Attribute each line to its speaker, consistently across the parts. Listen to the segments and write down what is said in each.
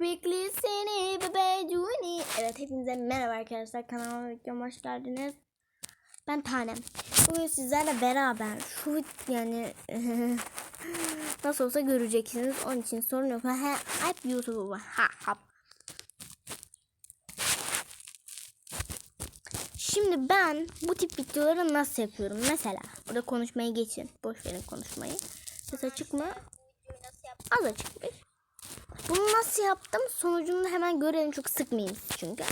Speaker 1: Bekle seni bebe Juni. Evet hepinize merhaba arkadaşlar kanalıma videoma hoş geldiniz. Ben Tanem. Bugün sizlerle beraber şu yani nasıl olsa göreceksiniz. Onun için sorun yok. Ha, hep YouTube'u. Ha, hap. Şimdi ben bu tip videoları nasıl yapıyorum? Mesela burada konuşmayı geçin. Boş verin konuşmayı. Ses açık mı? Az açık bir. Bunu nasıl yaptım? Sonucunu hemen görelim. Çok sıkmayayım çünkü.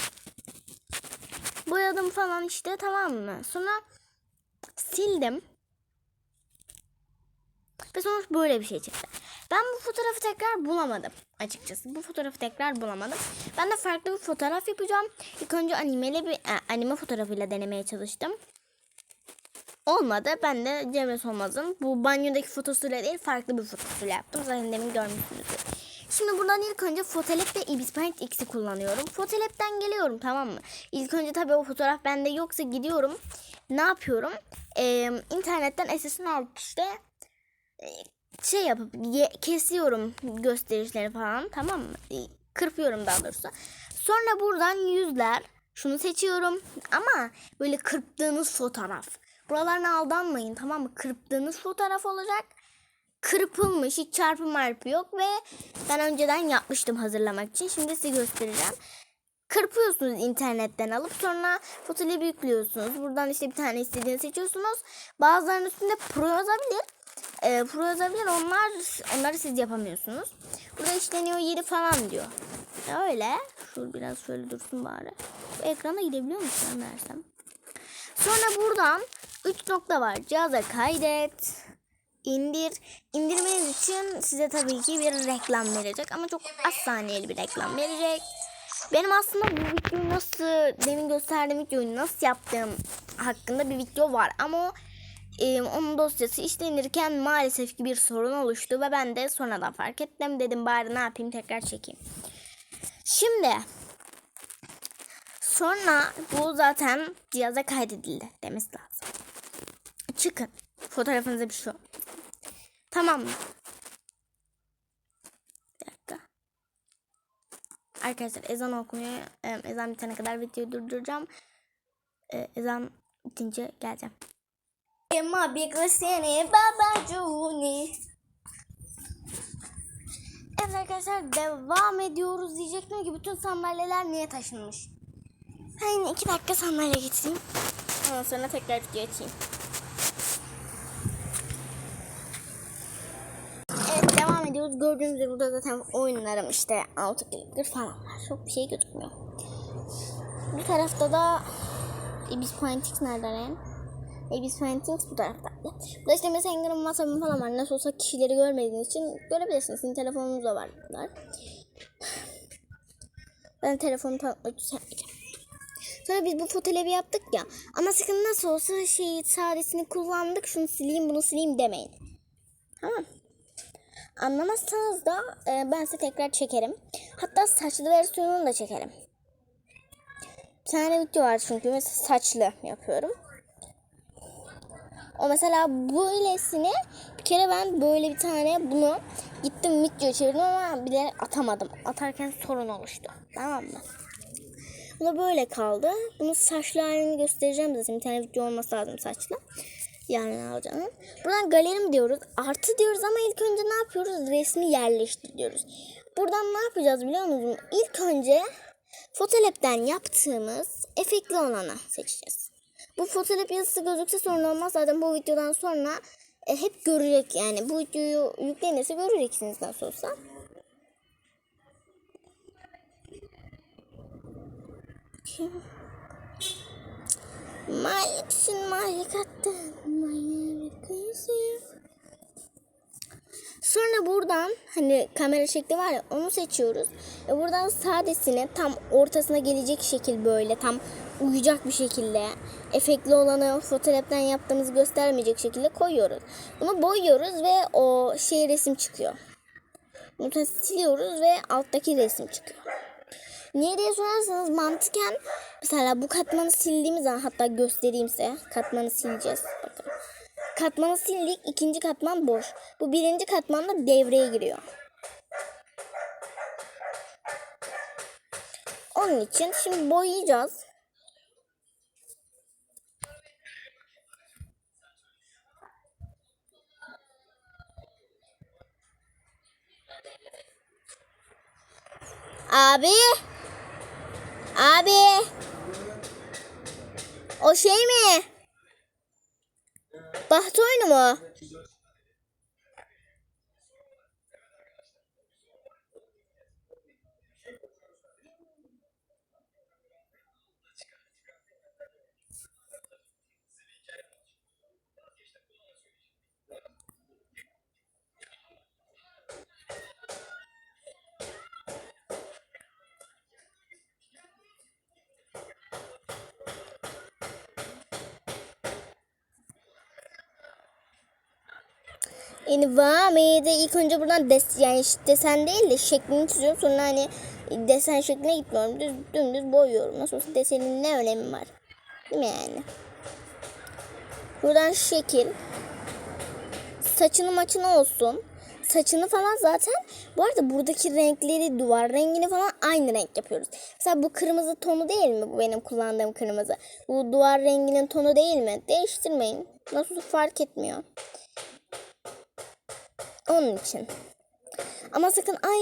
Speaker 1: Boyadım falan işte tamam mı? Sonra sildim. Ve sonuç böyle bir şey çıktı. Ben bu fotoğrafı tekrar bulamadım açıkçası. Bu fotoğrafı tekrar bulamadım. Ben de farklı bir fotoğraf yapacağım. İlk önce animeli bir e, anime fotoğrafıyla denemeye çalıştım. Olmadı. Ben de Cemre Solmaz'ın bu banyodaki fotosuyla değil farklı bir fotosuyla yaptım. Zaten demin görmüşsünüzdür. Şimdi buradan ilk önce Photoshop ve Ibis Paint X'i kullanıyorum. Photoshop'ten geliyorum tamam mı? İlk önce tabii o fotoğraf bende yoksa gidiyorum. Ne yapıyorum? Ee, internetten SS'ini alıp işte e, şey yapıp ye- kesiyorum gösterişleri falan tamam mı? E, Kırpıyorum daha doğrusu. Sonra buradan yüzler şunu seçiyorum ama böyle kırptığınız fotoğraf. Buralarına aldanmayın tamam mı? Kırptığınız fotoğraf olacak. Kırpılmış hiç çarpı marpı yok ve ben önceden yapmıştım hazırlamak için. Şimdi size göstereceğim. Kırpıyorsunuz internetten alıp sonra fotoğrafı yüklüyorsunuz. Buradan işte bir tane istediğini seçiyorsunuz. Bazılarının üstünde pro yazabilir. Ee, pro yazabilir onlar onları siz yapamıyorsunuz. Burada işleniyor yeri falan diyor. Öyle. Şur biraz şöyle dursun bari. Bu ekrana gidebiliyor musun ben versem? Sonra buradan 3 nokta var. Cihaza kaydet. İndir. İndirmeniz için size tabii ki bir reklam verecek. Ama çok az saniyeli bir reklam verecek. Benim aslında bu videoyu nasıl, demin gösterdiğim videoyu nasıl yaptığım hakkında bir video var. Ama e, onun dosyası işlenirken maalesef ki bir sorun oluştu. Ve ben de sonradan fark ettim. Dedim bari ne yapayım tekrar çekeyim. Şimdi sonra bu zaten cihaza kaydedildi demesi lazım. Çıkın. Fotoğrafınıza bir şey. Tamam mı? Bir dakika. Arkadaşlar ezan okunuyor. Ee, ezan bitene kadar videoyu durduracağım. Ee, ezan bitince geleceğim. Emma bekle seni babacuni. Evet arkadaşlar devam ediyoruz diyecektim ki bütün sandalyeler niye taşınmış? Ben iki dakika sandalye getireyim. Ondan sonra tekrar video açayım. Ediyoruz. Gördüğünüz gibi burada zaten oyunlarım işte altı kliktir falan var. Çok bir şey gözükmüyor. Bu tarafta da Ibis Pointix nerede lan? Ibis Pointix bu tarafta. Burada işte Messenger'ın WhatsApp'ın falan var. Nasıl olsa kişileri görmediğiniz için görebilirsiniz. Sizin telefonunuzda var bunlar. Ben telefonu tanıtmak. Sonra biz bu fotoğrafı yaptık ya. Ama sakın nasıl olsa şey sadesini kullandık. Şunu sileyim bunu sileyim demeyin. Tamam. Anlamazsanız da e, ben size tekrar çekerim. Hatta saçlı versiyonunu da çekerim. Bir tane video var çünkü mesela saçlı yapıyorum. O mesela böylesini bir kere ben böyle bir tane bunu gittim video çevirdim ama bile atamadım. Atarken sorun oluştu. Tamam mı? Bu da böyle kaldı. Bunu saçlı halini göstereceğim zaten. Bir tane video olması lazım saçlı. Yani alacağını. Buradan galerim diyoruz. Artı diyoruz ama ilk önce ne yapıyoruz? Resmi yerleştir diyoruz. Buradan ne yapacağız biliyor musunuz? İlk önce Photolab'den yaptığımız efektli olanı seçeceğiz. Bu Photoshop yazısı gözükse sorun olmaz. Zaten bu videodan sonra e, hep görecek yani. Bu videoyu yüklenirse göreceksiniz nasıl olsa. Maliksin malikatten maliksin. Sonra buradan hani kamera şekli var ya onu seçiyoruz. Ve buradan sadesine tam ortasına gelecek şekil böyle tam uyacak bir şekilde efektli olanı fotoğraftan yaptığımızı göstermeyecek şekilde koyuyoruz. Bunu boyuyoruz ve o şey resim çıkıyor. Bunu siliyoruz ve alttaki resim çıkıyor. Niye diye sorarsanız mantıken mesela bu katmanı sildiğimiz zaman hatta göstereyim size katmanı sileceğiz. Bakın. Katmanı sildik ikinci katman boş. Bu birinci katman da devreye giriyor. Onun için şimdi boyayacağız. Abi. Abi. O şey mi? Baht oyunu mu? Yani Vami'de ilk önce buradan des yani desen değil de şeklini çiziyorum. Sonra hani desen şekline gitmiyorum. Düz, dümdüz boyuyorum. Nasıl olsa desenin ne önemi var? Değil mi yani? Buradan şekil. Saçını maçını olsun. Saçını falan zaten bu arada buradaki renkleri duvar rengini falan aynı renk yapıyoruz. Mesela bu kırmızı tonu değil mi? Bu benim kullandığım kırmızı. Bu duvar renginin tonu değil mi? Değiştirmeyin. Nasıl fark etmiyor. Onun için. Ama sakın ay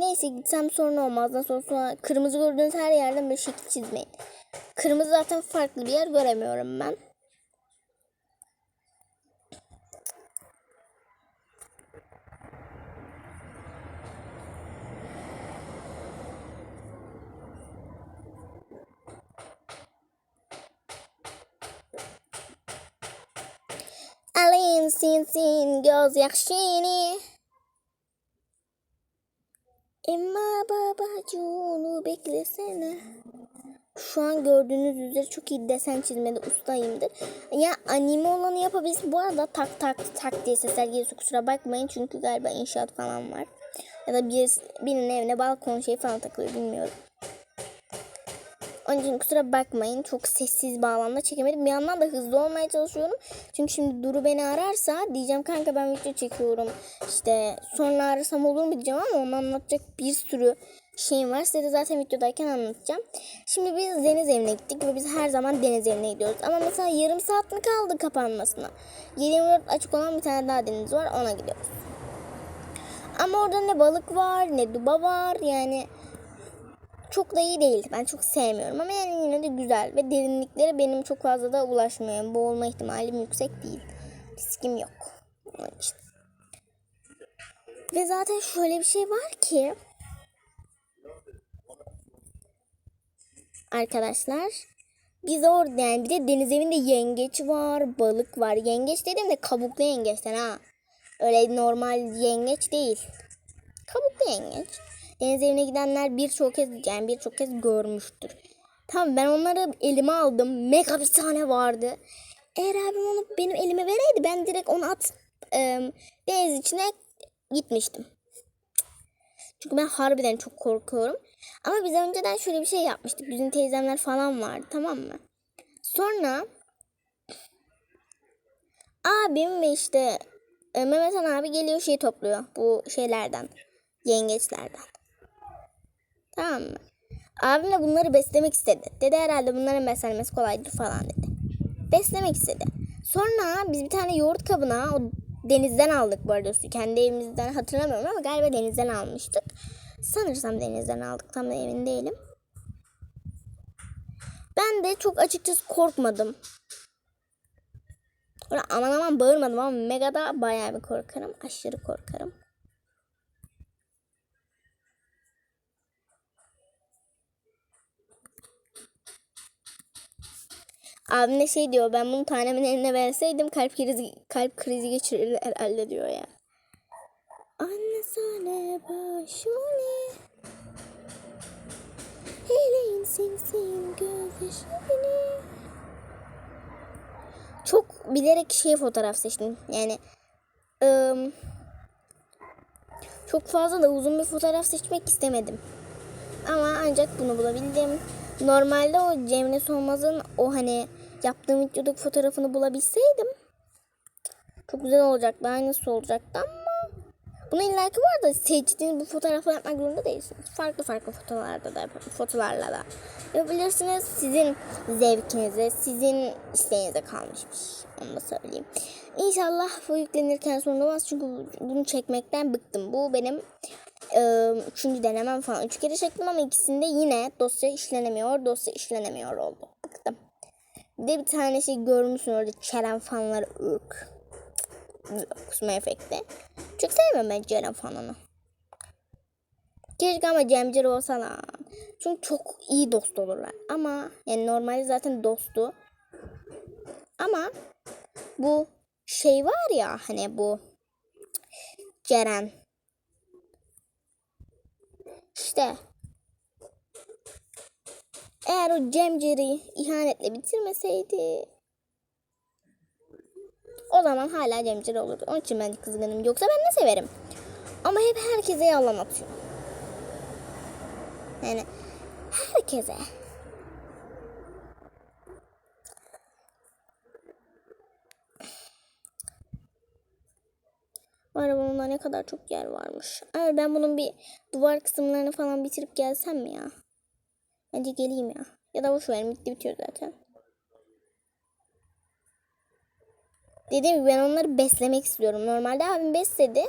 Speaker 1: neyse gitsem sorun olmaz. Nasıl olsa kırmızı gördüğünüz her yerden bir şekil çizmeyin. Kırmızı zaten farklı bir yer göremiyorum ben. Alın sinsin göz yaşını. Emma babacığını beklesene. Şu an gördüğünüz üzere çok iyi desen çizmede ustayımdır. Ya anime olanı yapabilirsin. Bu arada tak tak tak diye sesler geliyorsa kusura bakmayın. Çünkü galiba inşaat falan var. Ya da bir, birinin evine balkon şey falan takılıyor bilmiyorum. Onun için kusura bakmayın. Çok sessiz bağlamda çekemedim. Bir yandan da hızlı olmaya çalışıyorum. Çünkü şimdi Duru beni ararsa diyeceğim kanka ben video çekiyorum. İşte sonra arasam olur mu diyeceğim ama onu anlatacak bir sürü şeyim var. Size de zaten videodayken anlatacağım. Şimdi biz deniz evine gittik ve biz her zaman deniz evine gidiyoruz. Ama mesela yarım saat mi kaldı kapanmasına? 7-24 açık olan bir tane daha deniz var ona gidiyoruz. Ama orada ne balık var ne duba var yani çok da iyi değil. Ben çok sevmiyorum ama yani yine de güzel ve derinlikleri benim çok fazla da ulaşmıyor. Boğulma ihtimalim yüksek değil. Riskim yok. Onun için. Ve zaten şöyle bir şey var ki arkadaşlar biz orada yani bir de deniz evinde yengeç var, balık var. Yengeç dedim de kabuklu yengeçten ha. Öyle normal yengeç değil. Kabuklu yengeç. Deniz evine gidenler birçok kez yani birçok kez görmüştür. Tamam ben onları elime aldım. Mega bir tane vardı. Eğer abim onu benim elime vereydi ben direkt onu at e, deniz içine gitmiştim. Çünkü ben harbiden çok korkuyorum. Ama biz önceden şöyle bir şey yapmıştık. Bizim teyzemler falan vardı tamam mı? Sonra abim ve işte Mehmet Han abi geliyor şey topluyor. Bu şeylerden. Yengeçlerden. Tamam mı? Abim de bunları beslemek istedi. Dedi herhalde bunların beslenmesi kolaydır falan dedi. Beslemek istedi. Sonra biz bir tane yoğurt kabına o denizden aldık bu arada su. Kendi evimizden hatırlamıyorum ama galiba denizden almıştık. Sanırsam denizden aldık tam da emin değilim. Ben de çok açıkçası korkmadım. Öyle aman aman bağırmadım ama mega da bayağı bir korkarım. Aşırı korkarım. Abim de şey diyor ben bunu tanemin eline verseydim kalp krizi, kalp krizi geçirir herhalde diyor ya. Anne sana başını Eleyin simsim gözyaşını Çok bilerek şey fotoğraf seçtim. Yani ım, çok fazla da uzun bir fotoğraf seçmek istemedim. Ama ancak bunu bulabildim. Normalde o Cemre Solmaz'ın o hani yaptığım videodaki fotoğrafını bulabilseydim çok güzel olacaktı. Aynısı olacaktı ama Bunun illaki var da seçtiğiniz bu fotoğrafı yapmak zorunda değilsiniz. Farklı farklı fotoğraflarda da fotolarla da yapabilirsiniz. Sizin zevkinize, sizin isteğinize kalmışmış. Onu da söyleyeyim. İnşallah bu yüklenirken sorun olmaz. Çünkü bu- bunu çekmekten bıktım. Bu benim üçüncü denemem falan. Üç kere çektim ama ikisinde yine dosya işlenemiyor. Dosya işlenemiyor oldu. Bir de bir tane şey görmüşsün orada Çeren fanları ırk. Kusma efekti. Çok sevmiyorum ben Ceren fanını. Keşke ama Cemcir olsa lan. Çünkü çok iyi dost olurlar. Ama yani normalde zaten dostu. Ama bu şey var ya hani bu Ceren. İşte eğer o Cemcer'i ihanetle bitirmeseydi o zaman hala Cemcer olurdu. Onun için ben kızgınım. Yoksa ben de severim. Ama hep herkese yalan atıyor. Yani herkese. Arabamda ne kadar çok yer varmış. Evet ben bunun bir duvar kısımlarını falan bitirip gelsem mi ya? Bence geleyim ya. Ya da boş verin bitti bitiyor zaten. Dediğim gibi ben onları beslemek istiyorum. Normalde abim besledi.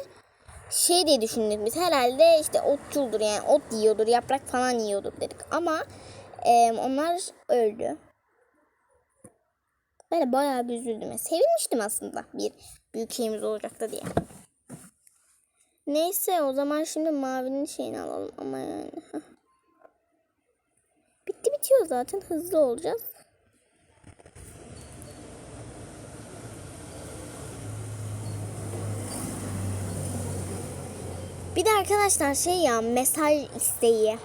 Speaker 1: Şey diye düşündük biz herhalde işte otçuldur yani ot yiyordur yaprak falan yiyordur dedik. Ama e, onlar öldü. Ben de bayağı bir üzüldüm. Sevinmiştim aslında bir büyük şeyimiz olacaktı diye. Neyse o zaman şimdi mavinin şeyini alalım ama yani. Bitti bitiyor zaten hızlı olacağız. Bir de arkadaşlar şey ya mesaj isteği.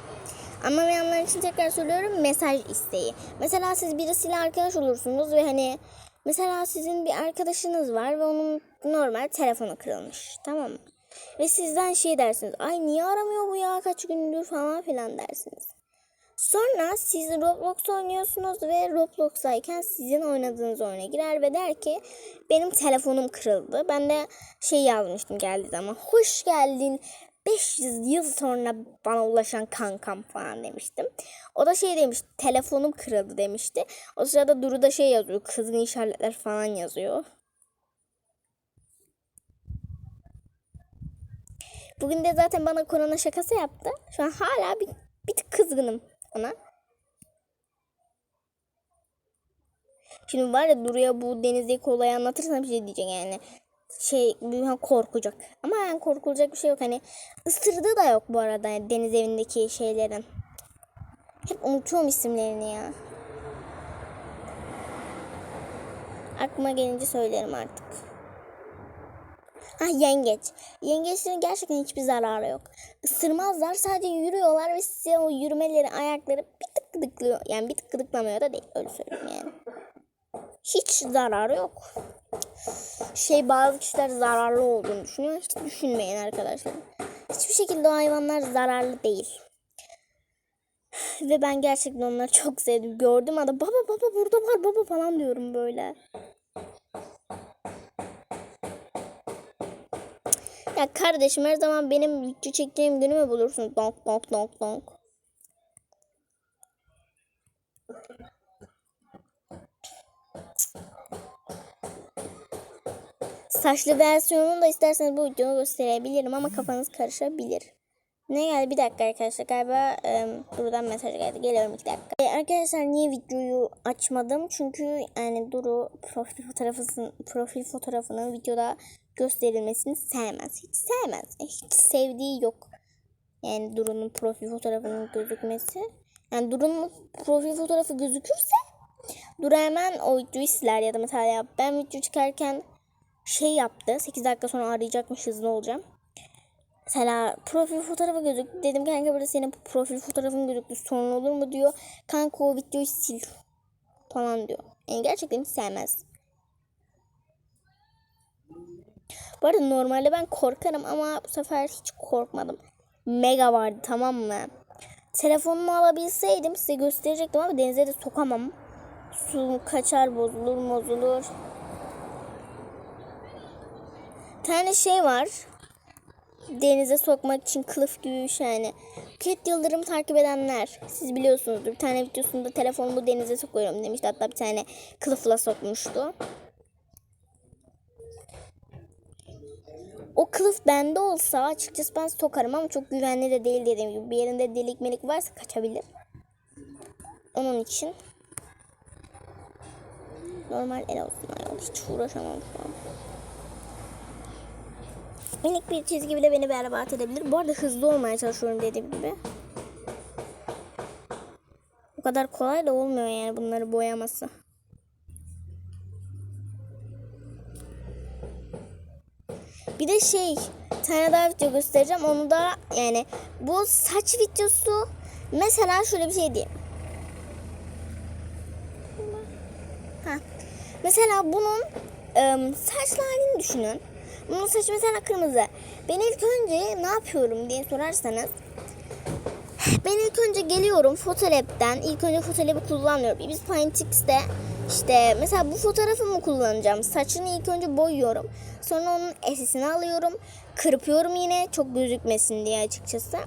Speaker 1: Anlamayanlar için tekrar söylüyorum mesaj isteği. Mesela siz birisiyle arkadaş olursunuz ve hani mesela sizin bir arkadaşınız var ve onun normal telefonu kırılmış tamam mı? Ve sizden şey dersiniz ay niye aramıyor bu ya kaç gündür falan filan dersiniz. Sonra siz Roblox oynuyorsunuz ve Roblox'tayken sizin oynadığınız oyuna girer ve der ki benim telefonum kırıldı. Ben de şey yazmıştım geldiği zaman. Hoş geldin 500 yıl sonra bana ulaşan kankam falan demiştim. O da şey demiş telefonum kırıldı demişti. O sırada Duru da şey yazıyor kızgın işaretler falan yazıyor. Bugün de zaten bana korona şakası yaptı. Şu an hala bir, bir tık kızgınım ona. Şimdi var ya Duru'ya bu denizdeki olayı anlatırsam bir şey diyecek yani. Şey an korkacak. Ama yani korkulacak bir şey yok. Hani ısırdığı da yok bu arada yani deniz evindeki şeylerin. Hep unutuyorum isimlerini ya. Aklıma gelince söylerim artık. Ha yengeç. Yengeçlerin gerçekten hiçbir zararı yok. Isırmazlar sadece yürüyorlar ve size o yürümeleri ayakları bir tık gıdıklıyor. Yani bir tık gıdıklamıyor da değil öyle söyleyeyim yani. Hiç zararı yok. Şey bazı kişiler zararlı olduğunu düşünüyor. Hiç düşünmeyin arkadaşlar. Hiçbir şekilde o hayvanlar zararlı değil. Ve ben gerçekten onları çok sevdim. Gördüm ada baba baba burada var baba falan diyorum böyle. Ya kardeşim her zaman benim video çektiğim günü mü bulursun? Donk donk donk donk. Saçlı versiyonunu da isterseniz bu videoda gösterebilirim ama kafanız karışabilir. Ne geldi? Bir dakika arkadaşlar. Galiba e, Duru'dan mesaj geldi. Geliyorum iki dakika. E, arkadaşlar niye videoyu açmadım? Çünkü yani Duru profil fotoğrafının profil fotoğrafının videoda gösterilmesini sevmez. Hiç sevmez. E, Hiç sevdiği yok. Yani Duru'nun profil fotoğrafının gözükmesi. Yani Duru'nun profil fotoğrafı gözükürse Duru hemen o videoyu siler ya da mesela ben video çıkarken şey yaptı. 8 dakika sonra arayacakmış hızlı olacağım. Mesela profil fotoğrafı gözüktü. Dedim kanka burada senin profil fotoğrafın gözüktü. Sorun olur mu diyor. Kanka o videoyu sil falan diyor. Yani gerçekten hiç sevmez. Bu arada normalde ben korkarım ama bu sefer hiç korkmadım. Mega vardı tamam mı? Telefonumu alabilseydim size gösterecektim ama denize de sokamam. Su kaçar bozulur bozulur. Bir tane şey var. denize sokmak için kılıf gibi bir şey yani. Ket Yıldırım takip edenler siz biliyorsunuzdur. Bir tane videosunda telefonumu denize sokuyorum demişti. Hatta bir tane kılıfla sokmuştu. O kılıf bende olsa açıkçası ben sokarım ama çok güvenli de değil dediğim gibi. Bir yerinde delik melik varsa kaçabilir. Onun için normal el olsun. Hiç uğraşamam şu an. Minik bir çizgi bile beni berbat edebilir. Bu arada hızlı olmaya çalışıyorum dediğim gibi. O kadar kolay da olmuyor yani bunları boyaması. Bir de şey, tane daha video göstereceğim. Onu da yani bu saç videosu mesela şöyle bir şey diyeyim. Ha. Mesela bunun ım, saçlı halini düşünün. Bunun saçı mesela kırmızı. Ben ilk önce ne yapıyorum diye sorarsanız ben ilk önce geliyorum Photolab'den. İlk önce Photolab'ı kullanmıyorum. Biz Pinetix'te işte mesela bu fotoğrafı mı kullanacağım? Saçını ilk önce boyuyorum. Sonra onun esisini alıyorum. Kırpıyorum yine çok gözükmesin diye açıkçası.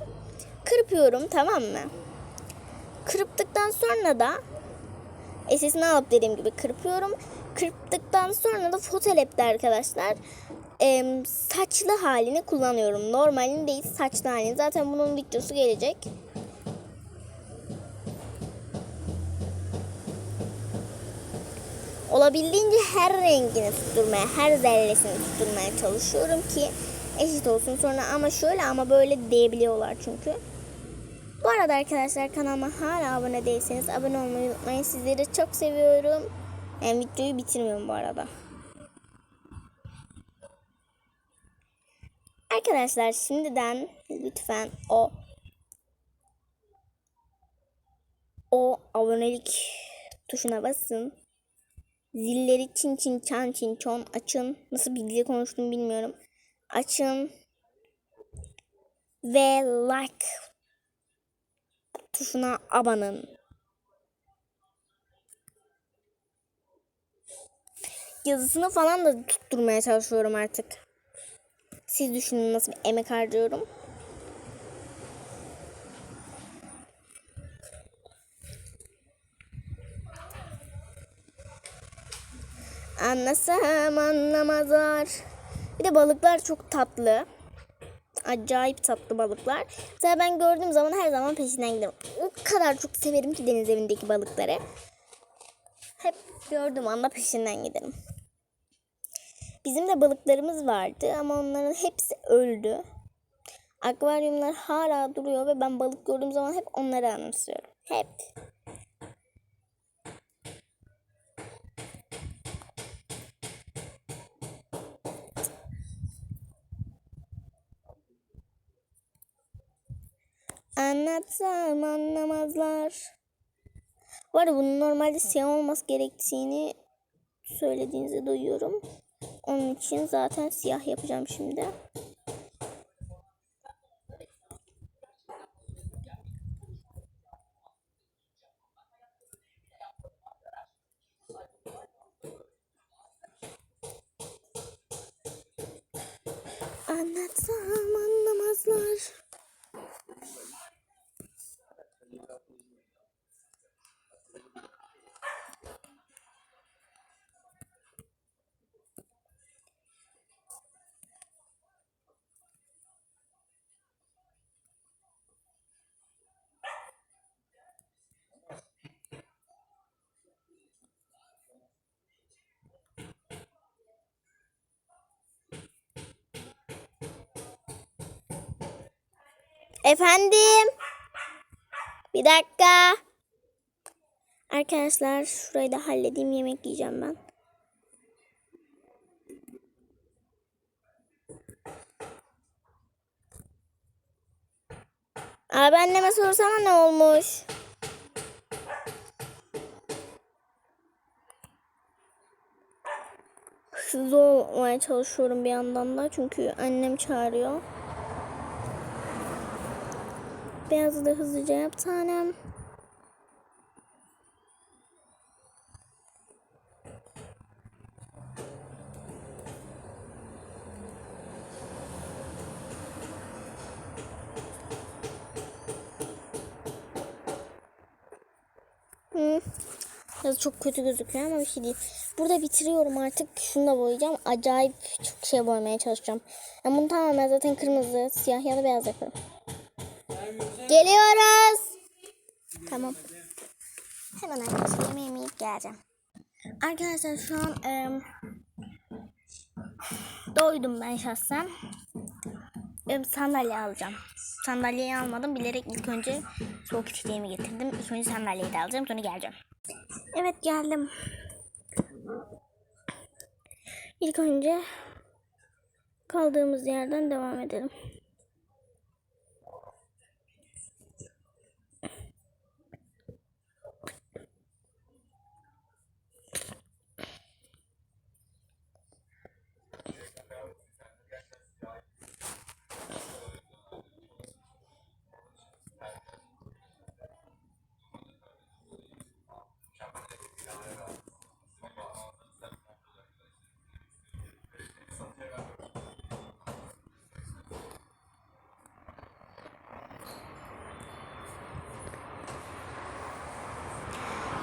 Speaker 1: Kırpıyorum tamam mı? Kırptıktan sonra da esesini alıp dediğim gibi kırpıyorum. Kırptıktan sonra da Photolab'de arkadaşlar em, saçlı halini kullanıyorum. Normalini değil saçlı halini. Zaten bunun videosu gelecek. Olabildiğince her rengini tutturmaya, her zerresini tutturmaya çalışıyorum ki eşit olsun sonra ama şöyle ama böyle diyebiliyorlar çünkü. Bu arada arkadaşlar kanalıma hala abone değilseniz abone olmayı unutmayın. Sizleri çok seviyorum. Yani videoyu bitirmiyorum bu arada. Arkadaşlar şimdiden lütfen o o abonelik tuşuna basın. Zilleri çin çin çan çin çon açın. Nasıl bir dil konuştum bilmiyorum. Açın. Ve like tuşuna abanın. Yazısını falan da tutturmaya çalışıyorum artık. Siz düşünün nasıl bir emek harcıyorum. Anlasam anlamazlar. Bir de balıklar çok tatlı. Acayip tatlı balıklar. Mesela ben gördüğüm zaman her zaman peşinden giderim. O kadar çok severim ki deniz evindeki balıkları. Hep gördüğüm anda peşinden giderim. Bizim de balıklarımız vardı ama onların hepsi öldü. Akvaryumlar hala duruyor ve ben balık gördüğüm zaman hep onları anımsıyorum. Hep. Anlatsam anlamazlar. Bu arada bunun normalde siyah olması gerektiğini söylediğinizi duyuyorum. Onun için zaten siyah yapacağım şimdi. Anlatsam anlamazlar. Efendim. Bir dakika. Arkadaşlar şurayı da halledeyim yemek yiyeceğim ben. Abi anneme sorsana ne olmuş? Hızlı olmaya çalışıyorum bir yandan da çünkü annem çağırıyor. Beyazı da hızlıca yap tanem. Hı. Biraz çok kötü gözüküyor ama bir şey değil. Burada bitiriyorum artık. Şunu da boyayacağım. Acayip çok şey boyamaya çalışacağım. Yani bunu tamamen zaten kırmızı, siyah ya da beyaz yaparım. Geliyoruz. Tamam. Hemen arkadaşlar yemeğimi yiyip geleceğim. Arkadaşlar şu an em, doydum ben şahsen. Em, sandalye alacağım. Sandalyeyi almadım. Bilerek ilk önce soğuk içeceğimi getirdim. İlk önce sandalyeyi de alacağım. Sonra geleceğim. Evet geldim. İlk önce kaldığımız yerden devam edelim.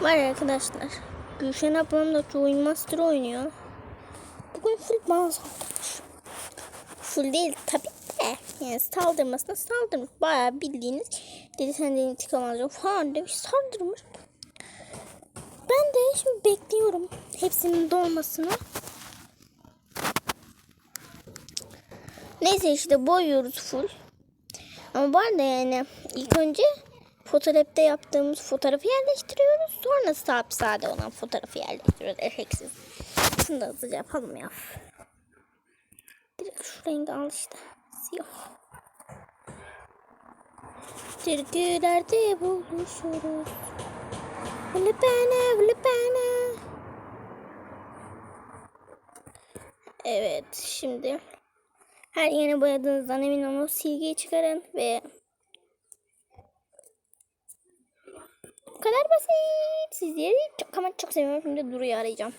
Speaker 1: Var ya arkadaşlar. Gülşen ablam da Join Master oynuyor. Bugün full bana saldırmış. Full değil tabii de. Yani saldırmasına saldırmış. Bayağı bildiğiniz dedi senden intikam alacağım falan demiş saldırmış. Ben de şimdi bekliyorum hepsinin dolmasını. Neyse işte boyuyoruz full. Ama bu arada yani ilk önce Photoshop'ta yaptığımız fotoğrafı yerleştiriyoruz. Sonra sağ sade olan fotoğrafı yerleştiriyoruz. Efeksiz. Şunu da hızlıca yapalım ya. Direkt şu rengi al işte. Siyah. Türkülerde buluşuruz. Öyle bana. Evet, şimdi her yeni boyadığınızdan emin olun silgiyi çıkarın ve bu kadar basit. Sizleri çok ama çok seviyorum. Şimdi Duru'yu arayacağım.